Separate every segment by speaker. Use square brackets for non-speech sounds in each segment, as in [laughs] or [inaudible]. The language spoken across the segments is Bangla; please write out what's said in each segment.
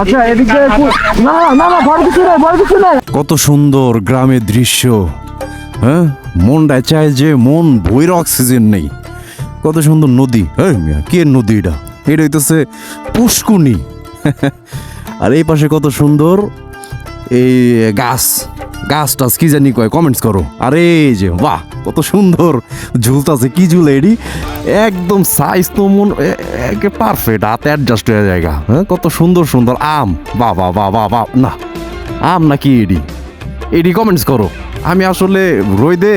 Speaker 1: আচ্ছা এদিক না না না কিছু নাই কিছু নাই।
Speaker 2: কত সুন্দর গ্রামের দৃশ্য হ্যাঁ? মনটায় চায় যে মন বইর অক্সিজেন নেই। কত সুন্দর নদী হ্যাঁ কে নদী এটা? এটা হইতেছে পুষ্কুনি। আর এই পাশে কত সুন্দর এই গাছ গাছ টাছ কি জানি কয় কমেন্টস করো। আরে যে বাহ! কত সুন্দর। ঝুলতাছে কি ঝুলে এডি? একদম সাইজ তো মন একে পারফেক্ট হাতে অ্যাডজাস্ট হয়ে জায়গা হ্যাঁ কত সুন্দর সুন্দর আম। বাহ বাহ বা বাহ বাহ, না, আম নাকি এডি? এডি কমেন্টস করো। আমি আসলে রই দে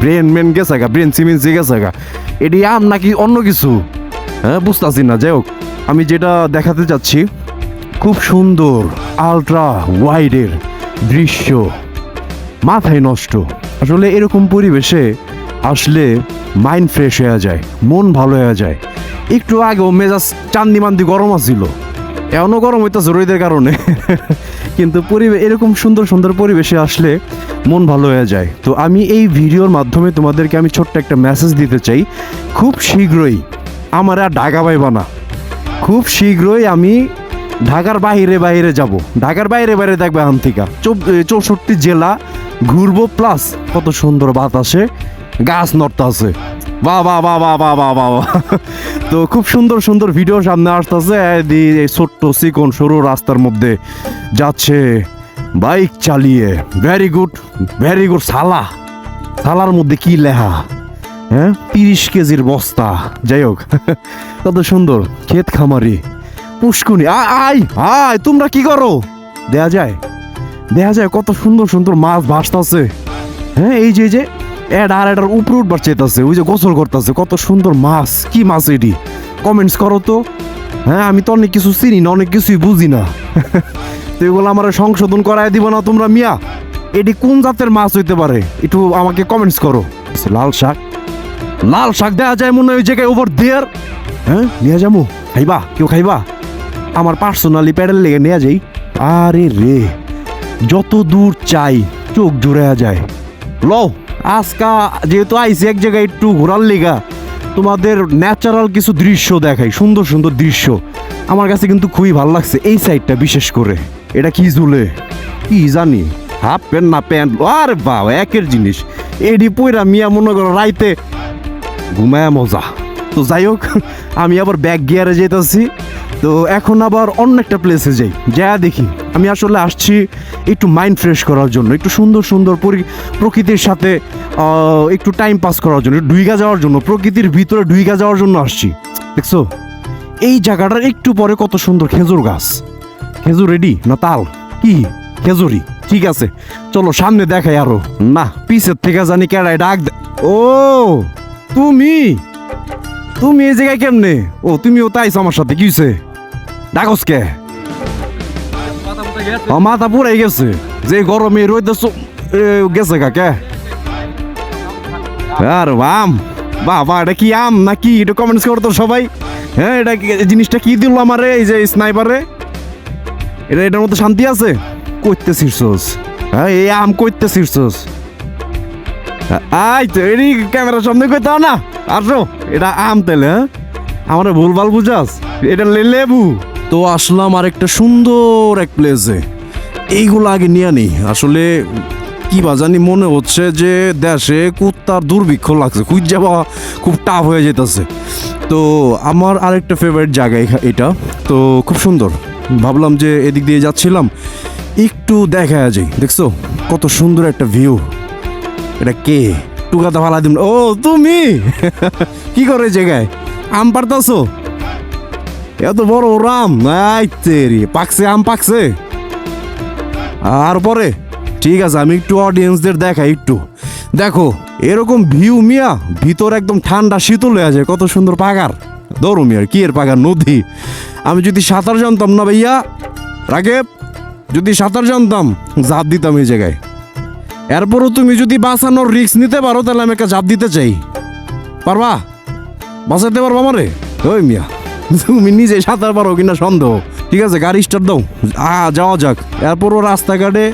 Speaker 2: ব্রেন মেন গেছে গা ব্রেন সিমেন্সি গেছে গা। এডি আম নাকি অন্য কিছু? হ্যাঁ বুঝতেছি না, যাই হোক। আমি যেটা দেখাতে চাচ্ছি, খুব সুন্দর আলট্রা ওয়াইডের দৃশ্য, মাথায় নষ্ট। আসলে এরকম পরিবেশে আসলে মাইন্ড ফ্রেশ হয়ে যায়, মন ভালো হয়ে যায়। একটু আগেও মেজাজ চান্দি মান্দি গরম আছিল। এমনও গরম হইতেছে রোদের কারণে। [laughs] কিন্তু পরিবেশ এরকম সুন্দর সুন্দর পরিবেশে আসলে মন ভালো হয়ে যায়। তো আমি এই ভিডিওর মাধ্যমে তোমাদেরকে আমি ছোট্ট একটা মেসেজ দিতে চাই। খুব শীঘ্রই আমার আর ঢাকা পাইবা না। খুব শীঘ্রই আমি ঢাকার বাইরে বাইরে যাব। ঢাকার বাইরে বাইরে দেখবে আম চৌষট্টি জেলা ঘুরবো প্লাস কত সুন্দর বাতাসে গাছ নড়তাছে বা বা বা বা বা বা বা তো খুব সুন্দর সুন্দর ভিডিও সামনে আসতেছে। ছোট্ট চিকন সরু রাস্তার মধ্যে যাচ্ছে বাইক চালিয়ে। ভেরি গুড ভেরি গুড সালা সালার মধ্যে কি লেহা হ্যাঁ? তিরিশ কেজির বস্তা। যাই হোক, কত সুন্দর। ক্ষেত খামারি। পুষ্কুনি আয় আয়, তোমরা কি করো? দেয়া যায়। দেয়া যায় কত সুন্দর সুন্দর মাছ ভাসতাছে। হ্যাঁ এই যে যে, এডা আর এটার উপরে উঠবার চেতাছে ওই যে গোসল করতেছে, কত সুন্দর মাছ, কি মাছ এটি? কমেন্টস করো তো। হ্যাঁ আমি তো অনেক কিছু চিনি না, অনেক কিছুই বুঝি না। [laughs] তো এগুলো আমার সংশোধন করায় দিব না তোমরা, মিয়া। এটি কোন জাতের মাছ হইতে পারে? একটু আমাকে কমেন্টস করো। লাল শাক। লাল শাক দেওয়া যায় মনে হয় ওই জায়গায় ওভার দেয়ার হ্যাঁ নিয়ে যাব। খাইবা? কেউ খাইবা? আমার পার্সোনালি প্যাডেল লেগে নিয়ে যাই। আরে রে। যত দূর চাই চোখ জুড়ে যায়। লো আজকা যেহেতু আইসি এক জায়গায় একটু ঘোরার লেগা, তোমাদের ন্যাচারাল কিছু দৃশ্য দেখাই, সুন্দর সুন্দর দৃশ্য। আমার কাছে কিন্তু খুবই ভালো লাগছে এই সাইডটা বিশেষ করে। এটা কি ঝুলে? কি জানি হাফ প্যান্ট না প্যান্ট আরে বাবা, একের জিনিস। এডি পইরা মিয়া মনে করো রাইতে ঘুমায় মজা। তো যাই হোক, আমি আবার ব্যাক গিয়ারে যেতেছি। তো এখন আবার অন্য একটা প্লেসে যাই। যা দেখি। আমি আসলে আসছি একটু মাইন্ড ফ্রেশ করার জন্য, একটু সুন্দর সুন্দর পরি- প্রকৃতির সাথে একটু টাইম পাস করার জন্য ডুইগা যাওয়ার জন্য, প্রকৃতির ভিতরে ডুইগা যাওয়ার জন্য আসছি। দেখছ? এই জায়গাটার একটু পরে কত সুন্দর খেজুর গাছ। খেজুর রেডি না তাল? কি? খেজুরি ঠিক আছে। চলো সামনে দেখাই আরও। না, পিছের থেকে জানি কেডায় ডাক ও, তুমি? তুমি এই জায়গায় কেমনে? ও, তুমিও তাইছো আমার সাথে, কি হইছে ডাকস কে ও মাথা পুরাই গেছে। যে গরমে রইতে গেছে কাকে? আর আম বাবা, এটা কি আম নাকি? এটা কমেন্টস করতো সবাই। হ্যাঁ এটা কি- জিনিসটা কি দিল আমারে, এই যে স্নাইপারে এটা, এটার মধ্যে শান্তি আছে? কইতে শিরছস হ্যাঁ এই আম কইতে শিরছস আই তো এরি ক্যামেরার সামনে কইতাও না? আসো, এটা আম তেলে হ্যাঁ? আমার ভুলভাল বুঝাস। এটা লেবু। তো আসলাম আর একটা সুন্দর এক প্লেসে এইগুলো আগে নিয়ে নি আসলে কি বা জানি মনে হচ্ছে যে দেশে কুত্তার দুর্ভিক্ষ লাগছে। খুঁজ যাওয়া খুব টাফ হয়ে যেতেছে। তো আমার আরেকটা ফেভারিট জায়গা এটা। তো খুব সুন্দর। ভাবলাম যে এদিক দিয়ে যাচ্ছিলাম। একটু দেখা যায় দেখছ? কত সুন্দর একটা ভিউ এটা কে? টুকাতে ফালা দিন ও, তুমি? [laughs] কি করে জায়গায়? আম পারতাছো এত বড় রাম তেরি পাকছে আম পাকছে আর পরে ঠিক আছে আমি একটু অডিয়েন্সদের দেখাই একটু দেখো এরকম ভিউ মিয়া ভিতর একদম ঠান্ডা শীতল হয়ে যায় কত সুন্দর পাগার দৌড়ো মিয়ার কি এর পাগার নদী আমি যদি সাঁতার জানতাম না ভাইয়া রাগেব যদি সাঁতার জানতাম ঝাঁপ দিতাম এই জায়গায় এরপরও তুমি যদি বাঁচানোর রিস্ক নিতে পারো তাহলে আমি একটা ঝাঁপ দিতে চাই পারবা বাঁচাতে পারব আমারে ওই মিয়া তুমি নিজে সাঁতার পারো কিনা সন্দেহ। ঠিক আছে, গাড়ি স্টার্ট দাও। আ, যাওয়া যাক। এরপরও রাস্তাঘাটে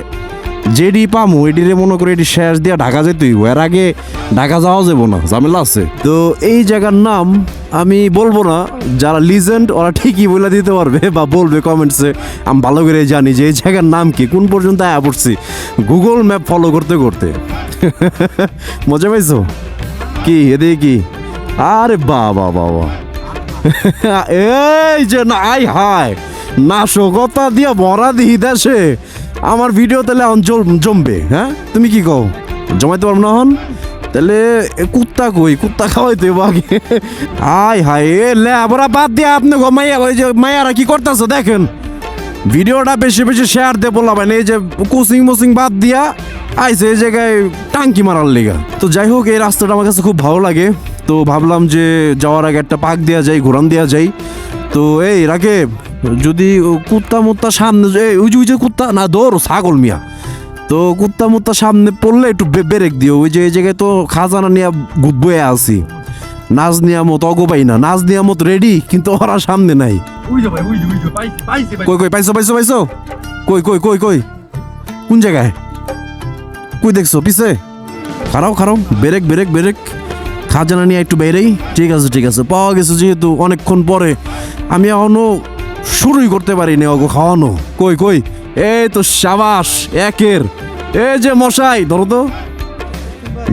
Speaker 2: যেডি পামু, এডিরে মনে করে এটি শেষ দিয়ে ঢাকা যেতেই এর আগে ঢাকা যাওয়া যাব না, ঝামেলা আছে। তো এই জায়গার নাম আমি বলব না, যারা লিজেন্ড ওরা ঠিকই বলে দিতে পারবে বা বলবে কমেন্টসে আমি ভালো করে জানি যে এই জায়গার নাম কি, কোন পর্যন্ত আয়া পড়ছি। গুগল ম্যাপ ফলো করতে করতে। মজা পাইছো? কি, এদিকে কি? আরে বাবা বাবা। [laughs] এই যে না, আই হায়। নাশকতা দিয়া ভরা দিহি দেশে। আমার ভিডিও তাহলে জল- জমবে হ্যাঁ? তুমি কি কও? জমাইতে পারব না হন তাহলে কুত্তা কই? কুত্তা খাওয়াইতে বাকি আয় হায়, এ লে, আবার বাদ দিয়ে আপনি মাইয়া, ওই যে মাইয়ারা কি করতেছে দেখেন। ভিডিওটা বেশি বেশি শেয়ার দিয়ে বললাম এই যে কোচিং মোচিং বাদ দিয়া আইসে এই জায়গায় টাঙ্কি মারার লেগা। তো যাই হোক, এই রাস্তাটা আমার কাছে খুব ভালো লাগে। তো ভাবলাম যে যাওয়ার আগে একটা পাক দেওয়া যায় ঘোরান দেওয়া যায়। তো এই রাকে যদি কুত্তা মুত্তা সামনে যে- ওই যে ওই যে কুত্তা না দৌড় ছাগল মিয়া। তো কুত্তা মুত্তা সামনে পড়লে একটু ব্রেক দিও ওই যে এই জায়গায় তো খাজানা নিয়ে বয়ে আছি। নাচ নিয়ামত অগোপাই না নাচ নিয়ামত রেডি কিন্তু ওরা সামনে নাই। কই কই পাইছো পাইছো পাইছো? কই কই কই কই? কোন জায়গায়? কই দেখছ পিছে? খারাও খারাও বেরেক বেরেক বেরেক। খাজানা নিয়ে একটু বেরেই। ঠিক আছে ঠিক আছে। পাওয়া গেছে যেহেতু অনেকক্ষণ পরে। আমি এখনও শুরুই করতে পারিনি ওগো, খাওয়ানো। কই কই? এই তো সাবাস, একের। এই যে মশাই, ধরো তো।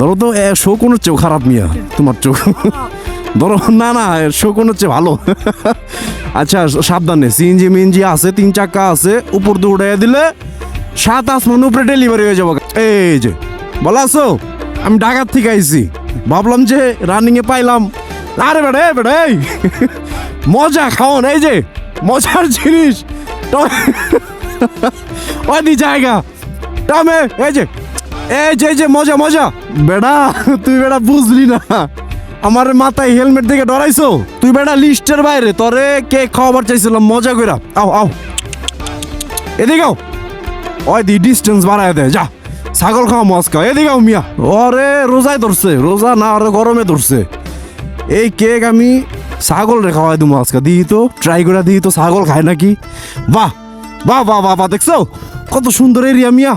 Speaker 2: ধরো তো শোকনের চেয়েও খারাপ মিয়া, তোমার চোখ। ধরো, না না শোকনের হচ্ছে ভালো। আচ্ছা সাবধানে। সিএনজি মিএনজি আছে, তিন চাকা আছে, উপর দিয়ে উড়াইয়া দিলে সাত আসমান উপরে ডেলিভারি হয়ে যাব। এই যে, বলা আছো আমি ঢাকার থেকে আইছি। ভাবলাম যে রানিং এ পাইলাম। আরে বেড়ে বেড়ে মজা, খাওন, এই যে, মজার জিনিস। ওই জায়গা। টামে, এই যে এই যে যে, মজা মজা। বেড়া তুই বেড়া বুঝলি না। আমার মাথায় হেলমেট দেখে ডরাইছো। তুই বেড়া লিস্টের বাইরে, তোরে কে খাওয়াবার চাইছিলাম মজা কইরা। আও আও। এদিকে ওই দি ডিস্টেন্স বাড়ায় দে, যা। ছাগল খাওয়া মস্কা এদিকে আও মিয়া। ওরে রোজায় ধরছে। রোজা না ওরে গরমে ধরছে। এই কেক আমি ছাগল রে খাওয়াই দেবো আজকে। দিই তো ট্রাই করে দিই তো ছাগল খায় নাকি? বাহ বাহ বাহ বাহ বাহ, দেখছ? কত সুন্দর এরিয়া মিয়া।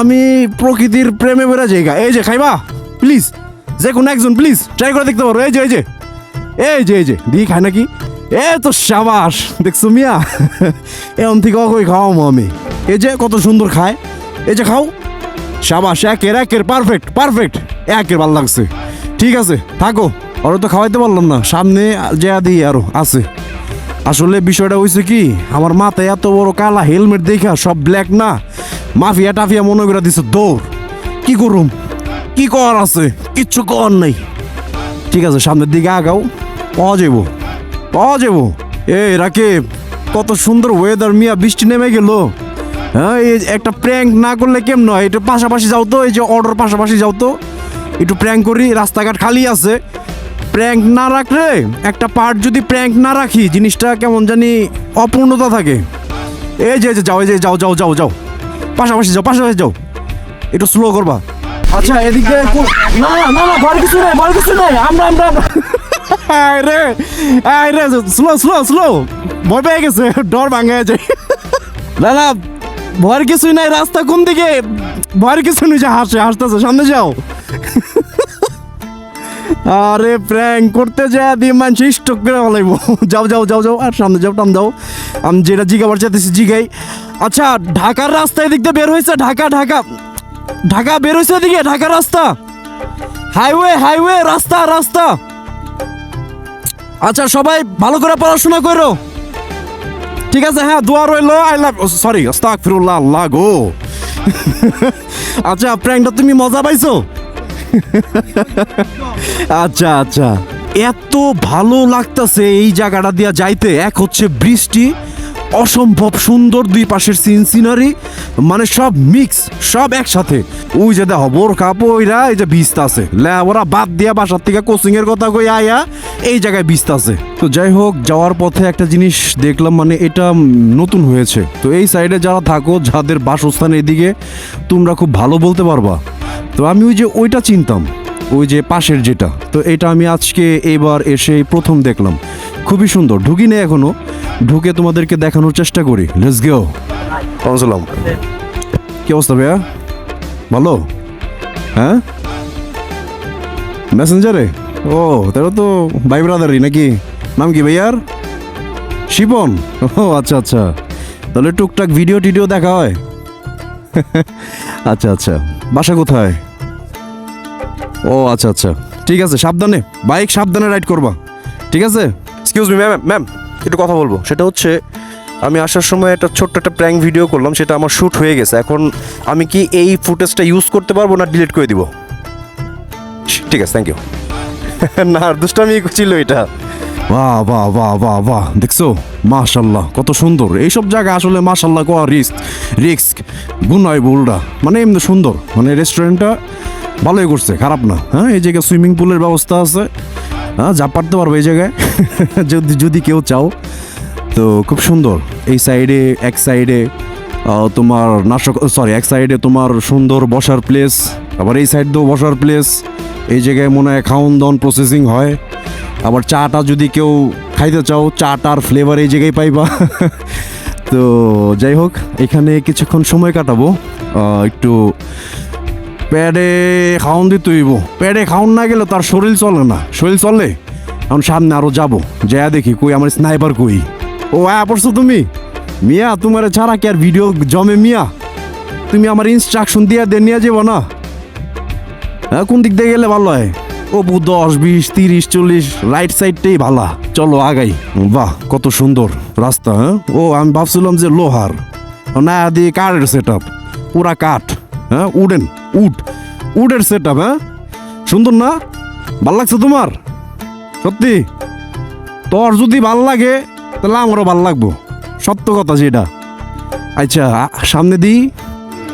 Speaker 2: আমি প্রকৃতির প্রেমে বেড়া জায়গা। এই যে, খাইবা? প্লিজ যে কোনো একজন প্লিজ ট্রাই করে দেখতে পারো। এই যে এই যে। এই যে এই যে দি খায় নাকি? এ তো সাবাস, দেখছ মিয়া? এমন থেকে অকই খাওয়াবো আমি। এই যে, কত সুন্দর খায়। এই যে, খাও। সাবাস, একের একের পারফেক্ট পারফেক্ট একের ভালো লাগছে। ঠিক আছে, থাকো ওরা তো খাওয়াইতে পারলাম না, সামনে যা দিই আরও আছে। আসলে বিষয়টা হয়েছে কি, আমার মাথায় এত বড় কালা হেলমেট দেখা সব ব্ল্যাক না, মাফিয়া টাফিয়া মনে করে দিছে, দৌড়, কি করুম? কি কর আছে? কিচ্ছু কর নাই। ঠিক আছে, সামনের দিকে আগাও, পাওয়া যাব পাওয়া যাব এই রাকিব, কত সুন্দর ওয়েদার মিয়া, বৃষ্টি নেমে গেল। একটা প্র্যাঙ্ক না করলে কেমন হয়? একটু পাশাপাশি যাও তো, এই যে অর্ডার পাশাপাশি যাও তো। একটু প্র্যাঙ্ক করি, রাস্তাঘাট খালি আছে। প্র্যাঙ্ক না রাখলে, একটা পার্ট যদি প্র্যাঙ্ক না রাখি, জিনিসটা কেমন জানি অপূর্ণতা থাকে। এই যে যাও, এই যে যাও যাও যাও যাও। পাশাপাশি যাও পাশাপাশি যাও। একটু স্লো করবা। আচ্ছা এদিকে না না না ভয় কিছু নাই ভয় কিছু নাই, আমরা আমরা আয় রে আয় রে স্লো স্লো স্লো ভয় পেয়ে গেছে, ডর ভাঙে যায়। না ভয়ের কিছুই নাই, রাস্তা কোন দিকে? ভয়ের কিছু নেই, যে হাসে হাসতেছে, সামনে যাও। আরে প্র্যাঙ্ক করতে যা দিয়ে মানুষ স্টক করে বলাইব যাও যাও যাও যাও, আর সামনে যাও, টান যাও আমি যেটা জিগাবার চাইতেছি, জিগাই। আচ্ছা ঢাকার রাস্তায় এদিক দিয়ে বের হয়েছে ঢাকা ঢাকা। ঢাকা বের হয়েছে এদিকে ঢাকার রাস্তা। হাইওয়ে হাইওয়ে রাস্তা রাস্তা। আচ্ছা সবাই ভালো করে পড়াশোনা করো। ঠিক আছে হ্যাঁ দোয়া রইল আই লাভ সরি আস্তাগফিরুল্লাহ, আল্লাহ গো। আচ্ছা প্র্যাঙ্কটা তুমি মজা পাইছো? আচ্ছা আচ্ছা। এত ভালো লাগতেছে এই জায়গাটা দিয়া যাইতে, এক হচ্ছে বৃষ্টি অসম্ভব সুন্দর দুই পাশের সিন সিনারি মানে সব মিক্স সব একসাথে। ওই যে দেখো, বোর কাপড়া এই যে বিস্তা আছে। ওরা বাদ দিয়া বাসার থেকে কোচিং এর কথা কই আয়া, এই জায়গায় বিস্তা আছে। তো যাই হোক, যাওয়ার পথে একটা জিনিস দেখলাম মানে এটা নতুন হয়েছে। তো এই সাইডে যারা থাকো, যাদের বাসস্থান এদিকে, তোমরা খুব ভালো বলতে পারবা। তো আমি ওই যে ওইটা চিনতাম, ওই যে পাশের যেটা। তো এটা আমি আজকে এবার এসে প্রথম দেখলাম। খুবই সুন্দর। ঢুকি নেই এখনও। ঢুকে তোমাদেরকে দেখানোর চেষ্টা করি। লেটস গো সালাম কি অবস্থা ভাইয়া? ভালো? হ্যাঁ? মেসেঞ্জারে ও তাহলে তো ভাই ব্রাদারই নাকি? নাম কি ভাইয়ার? শিপন? ও আচ্ছা আচ্ছা। তাহলে টুকটাক ভিডিও টিডিও দেখা হয়। আচ্ছা আচ্ছা। বাসা কোথায়? ও আচ্ছা আচ্ছা। ঠিক আছে সাবধানে। বাইক সাবধানে রাইড করবা। ঠিক আছে? এক্সকিউজ মি ম্যাম ম্যাম একটু কথা বলব। সেটা হচ্ছে, আমি আসার সময় একটা ছোট্ট একটা প্র্যাঙ্ক ভিডিও করলাম, সেটা আমার শ্যুট হয়ে গেছে। এখন আমি কি এই ফুটেজটা ইউজ করতে পারব না ডিলিট করে দিব? ঠিক আছে থ্যাংক ইউ [laughs] না দুষ্টামি ছিল এটা। বাহ বাহ বাহ বাহ বাহ, দেখছ? মাশাল্লাহ কত সুন্দর। এইসব জায়গা আসলে মাশাল্লাহ কোয়া রিস্ক রিস্ক গুনায় বুলডা মানে এমনি সুন্দর। মানে রেস্টুরেন্টটা ভালোই করছে, খারাপ না। হ্যাঁ এই জায়গায় সুইমিং পুলের ব্যবস্থা আছে। হ্যাঁ যা পারতে পারব এই জায়গায়। [laughs] যদি যদি কেউ চাও। তো খুব সুন্দর। এই সাইডে এক সাইডে তোমার নাশক সরি এক সাইডে তোমার সুন্দর বসার প্লেস আবার এই সাইড দিয়েও বসার প্লেস এই জায়গায় মনে হয় খাওন দাওন প্রসেসিং হয়। আবার চাটা যদি কেউ খাইতে চাও, চাটার ফ্লেভার এই জায়গায় পাইবা। [laughs] তো যাই হোক, এখানে কিছুক্ষণ সময় কাটাবো। একটু প্যাডে খাওন দিতে হইব। প্যাডে খাওন না গেলে তার শরীর চলে না। শরীর চলে? এখন সামনে আরও যাব। যা দেখি কই, আমার স্নাইপার কই? ও, আয়া পড়ছো তুমি? মিয়া, তোমার ছাড়া কি আর ভিডিও জমে মিয়া? তুমি আমার ইনস্ট্রাকশন দিয়ে দিয়ে নিয়ে যাব না? হ্যাঁ কোন দিক দিয়ে গেলে ভালো হয়? বু দশ, বিশ, তিরিশ, চল্লিশ রাইট সাইডটাই ভালো। চলো, আগাই। বাহ, কত সুন্দর রাস্তা হ্যাঁ? ও, আমি ভাবছিলাম যে লোহার। না দিয়ে কাঠের সেট আপ পুরা কাঠ হ্যাঁ? উডেন, উড, উডের সেট আপ হ্যাঁ? সুন্দর না? ভালো লাগছে তোমার? সত্যি? তোর যদি ভালো লাগে, তাহলে আমারও ভালো লাগবো। সত্য কথা যেটা। আচ্ছা সামনে দিই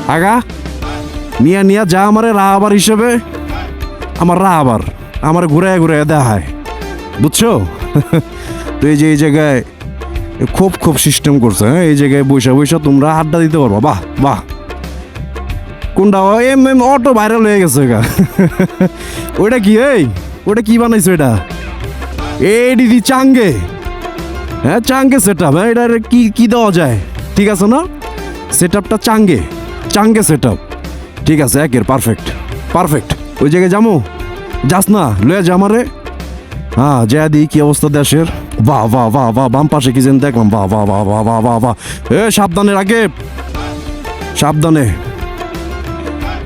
Speaker 2: আগা। নিয়া নিয়া, যা আমারে রাহাবার হিসেবে, আমার রাহাবার, আমার ঘুরে ঘুরে দেখায়। বুঝছ? [laughs] তো এই যে, এই জায়গায় খুব খুব সিস্টেম করছে হ্যাঁ? এই জায়গায় বৈশা বৈশা তোমরা আড্ডা দিতে পারবা। বাহ বাহ। কোনটা? এম এম, অটো ভাইরাল হয়ে গেছে [laughs] ওইটা কি, এই? ওইটা কি বানাইছো এটা? এই দিদি চাঙ্গে হ্যাঁ চাঙ্গে সেট আপ হ্যাঁ এটার কি কি দেওয়া যায়? ঠিক আছে না? সেট আপটা চাঙ্গে চাঙ্গে সেট আপ ঠিক আছে, একের পারফেক্ট পারফেক্ট ওই জায়গায় যাব? যাস না, লয়ে যা আমারে। হ্যাঁ যা দি কি অবস্থা দেশের? বাহ বাহ বাহ বাহ, বাম পাশে কি যেন দেখলাম। বাহ বাহ বাহ বাহ বাহ বাহ বাহ। এ, সাবধানে রাখে সাবধানে।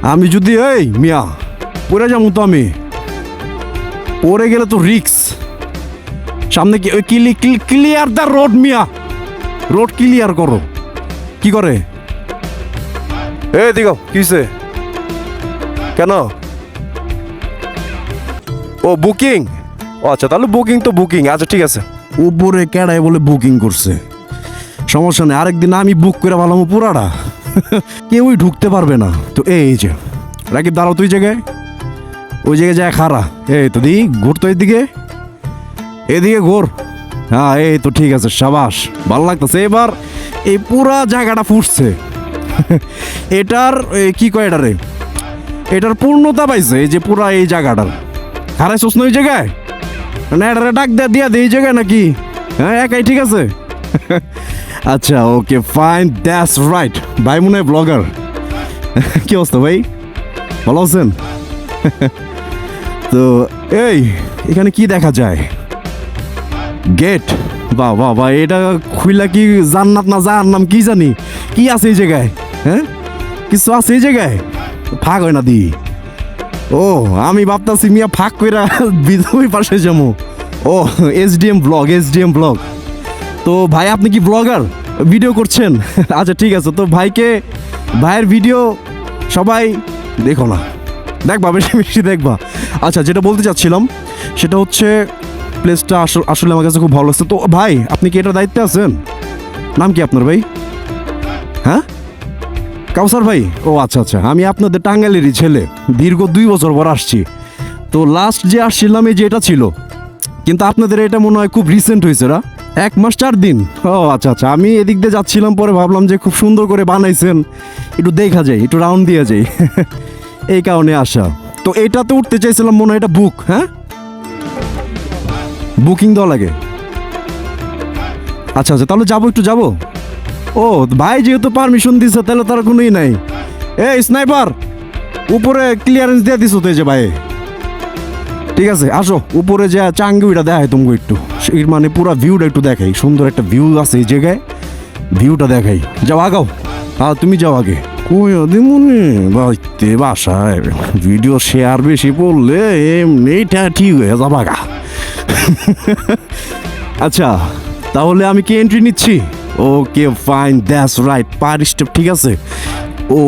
Speaker 2: আমি যদি, এই, মিয়া, পড়ে যাব তো আমি। পড়ে গেলে তো রিক্স সামনে কি ওই ক্লি ক্লিয়ার দ্য রোড মিয়া। রোড ক্লিয়ার করো। কি করে? এ দিগো কিসে কেন? ও বুকিং। আচ্ছা তাহলে বুকিং তো বুকিং। আচ্ছা ঠিক আছে। উপরে কেডায় বলে বুকিং করছে। সমস্যা নেই আরেকদিন আমি বুক করে ভালাম পুরাটা। [laughs] কেউই ঢুকতে পারবে না। তো এই যে। রাকিব দাঁড়াও তুই জায়গায়। ওই জায়গায় যায় খারা এই তো দি ঘুরতো এইদিকে। এদিকে ঘোর। হ্যাঁ এই তো ঠিক আছে, সাবাস। ভালো লাগতেছে, এবার এই পুরা জায়গাটা ফুটছে। এটার কি কয় এটারে? এটার পূর্ণতা পাইছে, এই যে পুরা এই জায়গাটার। হারাইছোস না ওই জায়গায়? না, এটারে ডাক দেয়া দিয়া দে, এই জায়গায় নাকি? হ্যাঁ একাই ঠিক আছে। আচ্ছা ওকে, ফাইন, দ্যাটস রাইট। ভাই মনে হয় ব্লগার। কি অবস্থা ভাই? ভালো আছেন? তো, এই, এখানে কি দেখা যায়? গেট? বাহ বাহ এটা খুইলা কি জান্নাত না জাহান্নাম কি জানি? কি আছে এই জায়গায়? হ্যাঁ? কিছু আছে এই জায়গায়? ফাঁক হয় না দি। ও, আমি ভাবতাছি মিয়া ফাঁক কইরা [laughs] বিধবই পাশে যাব ও, এসডিএম ব্লগ এসডিএম ব্লগ। তো ভাই, আপনি কি ব্লগার? ভিডিও করছেন? [laughs] আচ্ছা ঠিক আছে। তো ভাইকে, ভাইয়ের ভিডিও সবাই দেখো না। দেখবা, বেশি বেশি দেখবা। আচ্ছা যেটা বলতে চাচ্ছিলাম, সেটা হচ্ছে প্লেসটা আসলে আমার কাছে খুব ভালো লাগছে। তো ভাই, আপনি কি এটার দায়িত্বে আছেন? নাম কি আপনার ভাই? হ্যাঁ? কাউসার ভাই? ও আচ্ছা আচ্ছা। আমি আপনাদের টাঙ্গালেরই ছেলে। দীর্ঘ দুই বছর পর আসছি। তো লাস্ট যে আসছিলাম, এই যে এটা ছিল। কিন্তু আপনাদের এটা মনে হয় খুব রিসেন্ট হয়েছে না? এক মাস চার দিন। ও আচ্ছা আচ্ছা। আমি এদিক দিয়ে যাচ্ছিলাম, পরে ভাবলাম যে খুব সুন্দর করে বানাইছেন। একটু দেখা যায় একটু রাউন্ড দিয়ে যাই। [laughs] এই কারণে আসা। তো এটাতে উঠতে চাইছিলাম, মনে হয় এটা বুক হ্যাঁ? বুকিং দেওয়া লাগে। আচ্ছা আচ্ছা তাহলে যাব, একটু যাব? ও, ভাই যেহেতু পারমিশন দিছে, তাহলে তার কোনোই নাই। এই স্নাইপার উপরে ক্লিয়ারেন্স দিয়ে দিছো তো যে ভাই। ঠিক আছে, আসো, উপরে যে চাঙ্গুইটা দেখাই তুমি একটু। এর মানে পুরো ভিউটা একটু দেখাই, সুন্দর একটা ভিউ আছে এই জায়গায়। ভিউটা দেখাই। যাও, আগাও। হ্যাঁ তুমি যাও আগে। কই দিমুনি? বাসায়। ভিডিও শেয়ার বেশি পড়লে এমনিটা ঠিক হয়ে যাবা গা। [laughs] আচ্ছা তাহলে আমি কি এন্ট্রি নিচ্ছি? Okay fine that's right per step ঠিক আছে। ও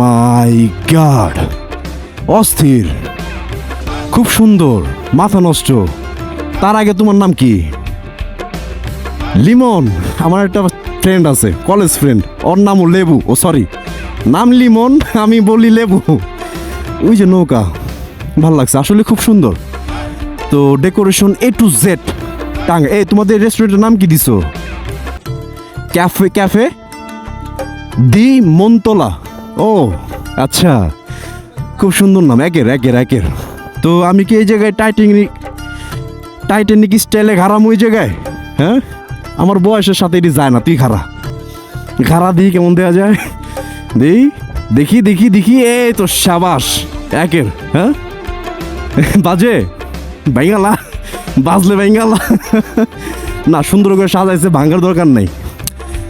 Speaker 2: মাই গড অস্থির, খুব সুন্দর, মাথা নষ্ট। তার আগে তোমার নাম কি? লিমন, আমার একটা ফ্রেন্ড আছে কলেজ ফ্রেন্ড ওর নামও লেবু, ও সরি নাম লিমন, আমি বলি লেবু। ওই যে নৌকা, ভালো লাগছে, আসলে খুব সুন্দর। তো ডেকোরেশন এ টু জেড টাং এ তোমাদের রেস্টুরেন্টের নাম কি দিছো? ক্যাফে ক্যাফে দি মন্তলা। ও আচ্ছা। খুব সুন্দর নাম, একের একের একের। তো আমি কি এই জায়গায় টাইটানিক টাইটানিক স্টাইলে ঘাড়াম ওই জায়গায়? হ্যাঁ? আমার বয়সের সাথে এটি যায় না, তুই খারা খারা দিই কেমন দেওয়া যায়? দেই দেখি দেখি দেখি, এই তো সাবাস, একের হ্যাঁ? বাজে? বেঙ্গালা বাজলে বেঙ্গালা না, সুন্দর করে সাজাইছে, ভাঙ্গার দরকার নেই।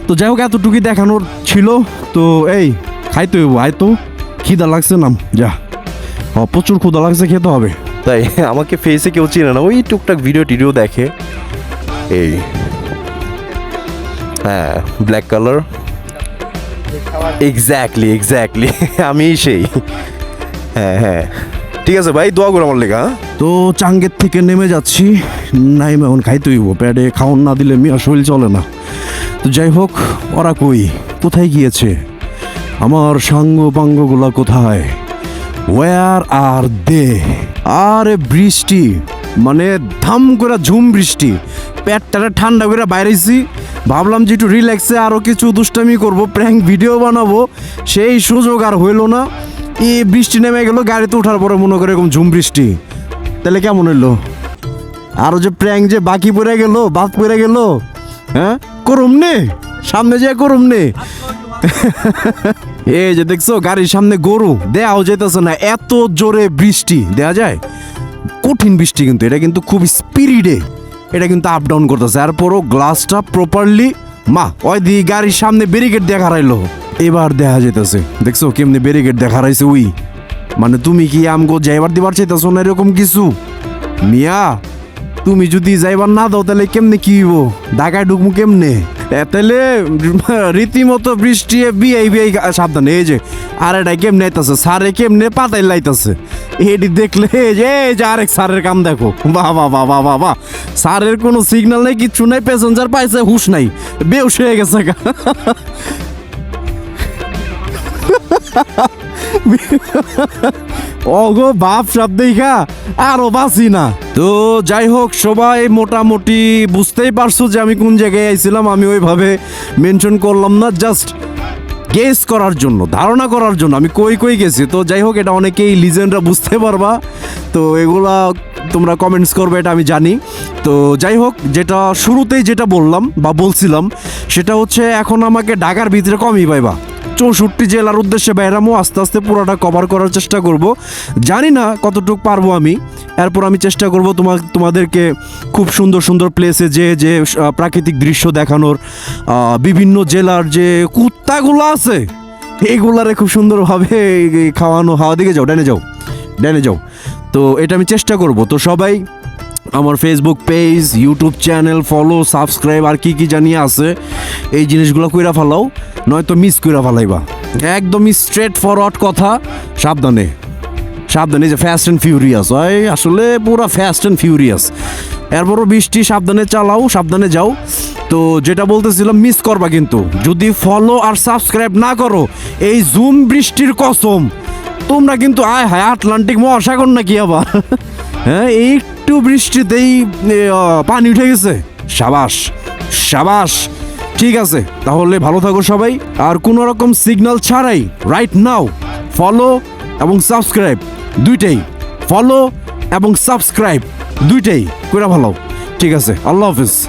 Speaker 2: তো যাই হোক, এতটুকুই দেখানোর ছিল। তো এই, খাইতে হইব, আয় তো। খিদা লাগছে নাম যা। প্রচুর ক্ষুদা লাগছে, খেতে হবে।
Speaker 3: তাই, আমাকে ফেসে কেউ চেনে না। ওই টুকটাক ভিডিও টিডিও দেখে। এই। হ্যাঁ ব্ল্যাক কালার এক্স্যাক্টলি এক্স্যাক্টলি আমি সেই। হ্যাঁ হ্যাঁ। ঠিক আছে ভাই, দোয়া করো আমার লেখা
Speaker 2: তো চাঙ্গের থেকে নেমে যাচ্ছি। নাই এখন খাইতে হইব প্যাডে খাওয়ান না দিলে মিয়া শরীর চলে না। তো যাই হোক, ওরা কই? কোথায় গিয়েছে? আমার সাঙ্গ পাঙ্গগুলা কোথায়? ওয়ার আর দে আরে বৃষ্টি মানে ধাম করে ঝুম বৃষ্টি। পেটটারে ঠান্ডা করে বাইরেছি। ভাবলাম যে একটু রিল্যাক্সে আরও কিছু দুষ্টামি করব প্র্যাঙ্ক ভিডিও বানাবো। সেই সুযোগ আর হইল না। এই বৃষ্টি নেমে গেল, গাড়িতে ওঠার পরে মনে করে এরকম ঝুম বৃষ্টি। তাহলে কেমন হইল? আরও যে প্র্যাঙ্ক যে বাকি পড়ে গেল বাদ পড়ে গেল হ্যাঁ? করুম নে, সামনে যে করুম নে। [laughs] এই যে দেখছ, গাড়ির সামনে গরু, দেয়াও যেতেছে না, এত জোরে বৃষ্টি, দেয়া যায়? কঠিন বৃষ্টি কিন্তু, এটা কিন্তু খুব স্পিরিডে এটা কিন্তু আপ ডাউন করতেছে। এরপরও গ্লাসটা প্রপারলি মা ওই দি গাড়ির সামনে ব্যারিকেড দেখা হারাইলো এবার দেখা যেতেছে দেখছ, কেমনি ব্যারিকেড দেখা হারাইছে উই। মানে তুমি কি আমগো যাইবার দিবার চাইতেছো না এরকম কিছু? মিয়া, তুমি যদি যাইবার না দাও তাহলে কেমনে কি হইব? ঢাকায় ঢুকবো কেমনে? তাহলে, [laughs] রীতিমতো বৃষ্টি, বিয়াই বিয়াই সাবধানে, এই যে আর এটা কেমনে আইতাছে? সারে কেমনে পাতাই লাইতাছে এটি দেখলে যে যে আরেক সারের কাম দেখো। বাহ বাহ বাহ বাহ বাহ বাহ। সারের কোনো সিগন্যাল নেই, কিচ্ছু নাই প্যাসেঞ্জার পাইছে, হুশ নাই। বেউস হয়ে গেছে [laughs] [laughs] অগো বাপ সব দেখা, আরও বাঁচি না। তো যাই হোক, সবাই মোটামুটি বুঝতেই পারছ যে আমি কোন জায়গায় আইছিলাম, আমি ওইভাবে মেনশন করলাম না জাস্ট গেস করার জন্য, ধারণা করার জন্য। আমি কই কই গেছি, তো যাই হোক, এটা অনেকেই লিজেন্ডরা বুঝতে পারবা। তো এগুলা তোমরা কমেন্টস করবে, এটা আমি জানি। তো যাই হোক, যেটা শুরুতেই যেটা বললাম বা বলছিলাম, সেটা হচ্ছে এখন আমাকে ঢাকার ভিতরে কমই পাইবা। চৌষট্টি জেলার উদ্দেশ্যে বাইরামো আস্তে আস্তে পুরোটা কভার করার চেষ্টা করব। জানি না কতটুকু পারব আমি। এরপর আমি চেষ্টা করব তোমার তোমাদেরকে খুব সুন্দর সুন্দর প্লেসে যে যে প্রাকৃতিক দৃশ্য দেখানোর। বিভিন্ন জেলার যে কুত্তাগুলো আছে এইগুলারে খুব সুন্দরভাবে খাওয়ানো, হাওয়া দিকে যাও, ডানে যাও ডানে যাও। তো এটা আমি চেষ্টা করব। তো সবাই আমার Facebook page YouTube channel follow subscribe আর কি কি জানিয়ে আছে, এই জিনিসগুলো কইরা ফেলাও, নয়তো মিস কইরা ফেলাইবা। একদমই স্ট্রেট ফরওয়ার্ড কথা, সাবধানে। সাবধানে যে ফ্যাস্ট অ্যান্ড ফিউরিয়াস হয় আসলে পুরো ফ্যাস্ট অ্যান্ড ফিউরিয়াস এরপরও বৃষ্টি, সাবধানে চালাও, সাবধানে যাও। তো যেটা বলতেছিলাম মিস করবা কিন্তু। যদি ফলো আর সাবস্ক্রাইব না করো, এই জুম বৃষ্টির কসম, তোমরা কিন্তু, আয় হায় আটলান্টিক মহাসাগর নাকি আবার? হ্যাঁ একটু বৃষ্টিতেই পানি উঠে গেছে। সাবাস সাবাস। ঠিক আছে, তাহলে ভালো থাকো সবাই। আর কোনো রকম সিগন্যাল ছাড়াই রাইট নাও ফলো এবং সাবস্ক্রাইব দুইটাই। ফলো এবং সাবস্ক্রাইব দুইটাই, করে ভালো। ঠিক আছে, আল্লাহ হাফিজ।